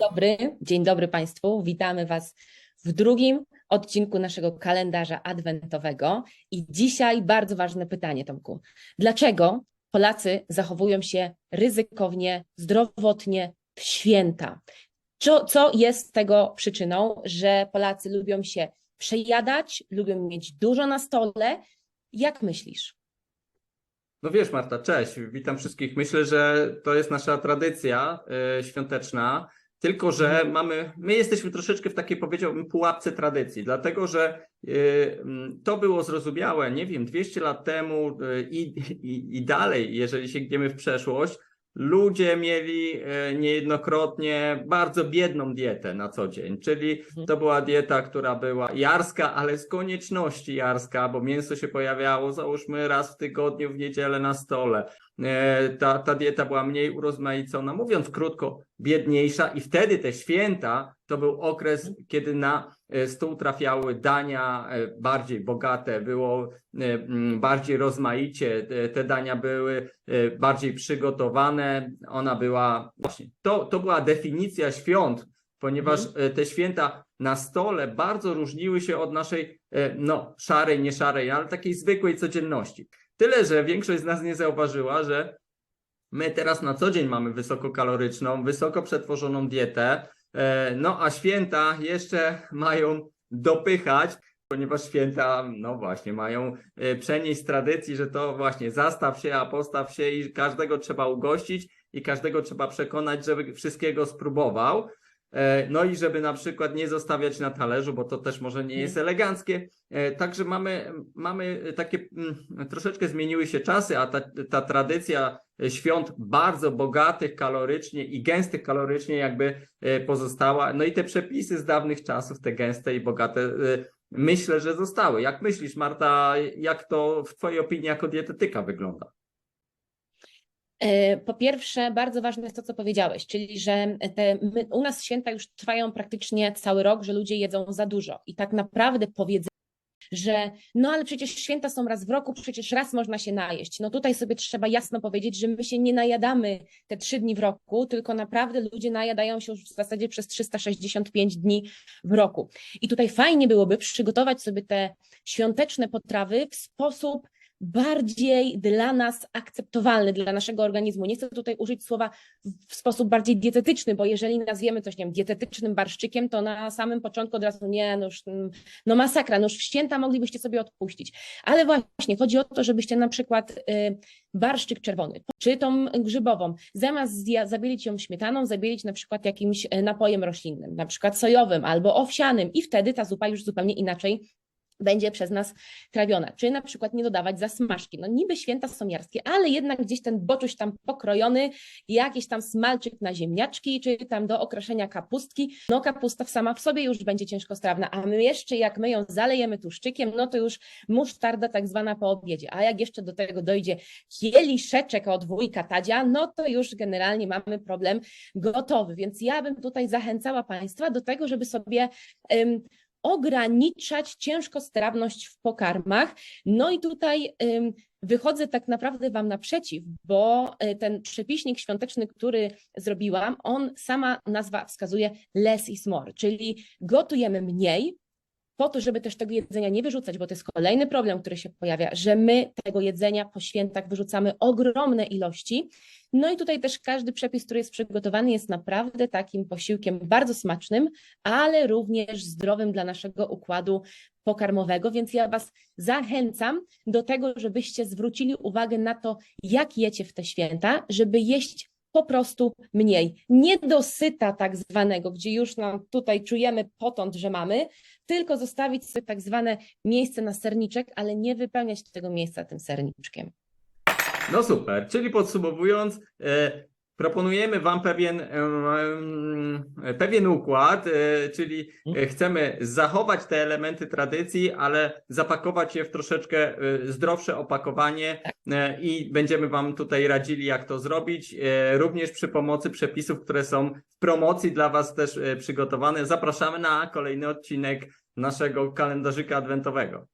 dobry, dzień dobry Państwu. Witamy Was w drugim odcinku naszego kalendarza adwentowego. I dzisiaj bardzo ważne pytanie, Tomku. Dlaczego Polacy zachowują się ryzykownie, zdrowotnie w święta? Co, co jest tego przyczyną, że Polacy lubią się przejadać, lubią mieć dużo na stole? Jak myślisz? No wiesz, Marta, cześć, witam wszystkich. Myślę, że to jest nasza tradycja y, świąteczna, tylko że mamy, my jesteśmy troszeczkę w takiej, powiedziałbym, pułapce tradycji, dlatego że y, to było zrozumiałe, nie wiem, 200 lat temu y, i, i, i dalej, jeżeli sięgniemy w przeszłość, ludzie mieli e, niejednokrotnie bardzo biedną dietę na co dzień, czyli to była dieta, która była jarska, ale z konieczności jarska, bo mięso się pojawiało załóżmy raz w tygodniu w niedzielę na stole. E, Ta, ta dieta była mniej urozmaicona, mówiąc krótko, biedniejsza i wtedy te święta to był okres, kiedy na e, stół trafiały dania e, bardziej bogate, było mm, bardziej rozmaicie, te- dania były bardziej przygotowane, ona była właśnie, to, to była definicja świąt, ponieważ e, te święta na stole bardzo różniły się od naszej, e, no, szarej, nie szarej, ale takiej zwykłej codzienności. Tyle, że większość z nas nie zauważyła, że my teraz na co dzień mamy wysokokaloryczną, wysoko przetworzoną dietę, e, no a święta jeszcze mają dopychać, ponieważ święta, no właśnie, mają przenieść z tradycji, że to właśnie zastaw się, a postaw się i każdego trzeba ugościć i każdego trzeba przekonać, żeby wszystkiego spróbował. E, No i żeby na przykład nie zostawiać na talerzu, bo to też może nie jest eleganckie. E, Także mamy, mamy takie, mm, troszeczkę zmieniły się czasy, a ta, ta tradycja świąt bardzo bogatych kalorycznie i gęstych kalorycznie jakby e, pozostała. No i te przepisy z dawnych czasów, te gęste i bogate, e, myślę, że zostały. Jak myślisz, Marta, jak to w Twojej opinii jako dietetyka wygląda? E, Po pierwsze, bardzo ważne jest to, co powiedziałeś, czyli że te, my, u nas święta już trwają praktycznie cały rok, że ludzie jedzą za dużo. I tak naprawdę powiedzenie, że no ale przecież święta są raz w roku, przecież raz można się najeść. No tutaj sobie trzeba jasno powiedzieć, że my się nie najadamy te trzy dni w roku, tylko naprawdę ludzie najadają się już w zasadzie przez 365 dni w roku. I tutaj fajnie byłoby przygotować sobie te świąteczne potrawy w sposób bardziej dla nas akceptowalny, dla naszego organizmu. Nie chcę tutaj użyć słowa w sposób bardziej dietetyczny, bo jeżeli nazwiemy coś, nie wiem, dietetycznym barszczykiem, to na samym początku od razu nie, no już, no masakra, no już moglibyście sobie odpuścić. Ale właśnie chodzi o to, żebyście na przykład y, barszczyk czerwony, czy tą grzybową, zamiast zabielić ją śmietaną, zabielić na przykład jakimś e, napojem roślinnym, na przykład sojowym albo owsianym i wtedy ta zupa już zupełnie inaczej będzie przez nas trawiona, czy na przykład nie dodawać zasmażki. No niby święta są jarskie, ale jednak gdzieś ten boczuś tam pokrojony, jakiś tam smalczyk na ziemniaczki, czy tam do okraszenia kapustki. No kapusta sama w sobie już będzie ciężkostrawna, a my jeszcze jak my ją zalejemy tłuszczykiem, no to już musztarda tak zwana po obiedzie. A jak jeszcze do tego dojdzie kieliszeczek od wujka Tadzia, no to już generalnie mamy problem gotowy. Więc ja bym tutaj zachęcała Państwa do tego, żeby sobie em, ograniczać ciężkostrawność w pokarmach. No i tutaj wychodzę tak naprawdę Wam naprzeciw, bo y, ten przepiśnik świąteczny, który zrobiłam, on sama nazwa wskazuje less is more, czyli gotujemy mniej, po to, żeby też tego jedzenia nie wyrzucać, bo to jest kolejny problem, który się pojawia, że my tego jedzenia po świętach wyrzucamy ogromne ilości. No i tutaj też każdy przepis, który jest przygotowany, jest naprawdę takim posiłkiem bardzo smacznym, ale również zdrowym dla naszego układu pokarmowego, więc ja Was zachęcam do tego, żebyście zwrócili uwagę na to, jak jecie w te święta, żeby jeść po prostu mniej. Nie dosyta tak zwanego, gdzie już nam tutaj czujemy potąd, że mamy, tylko zostawić sobie tak zwane miejsce na serniczek, ale nie wypełniać tego miejsca tym serniczkiem. No super, czyli podsumowując, e, proponujemy Wam pewien, pewien układ, e, czyli e, chcemy zachować te elementy tradycji, ale zapakować je w troszeczkę e, zdrowsze opakowanie e, i będziemy Wam tutaj radzili, jak to zrobić, również przy pomocy przepisów, które są w promocji dla Was też przygotowane. Zapraszamy na kolejny odcinek naszego kalendarzyka adwentowego.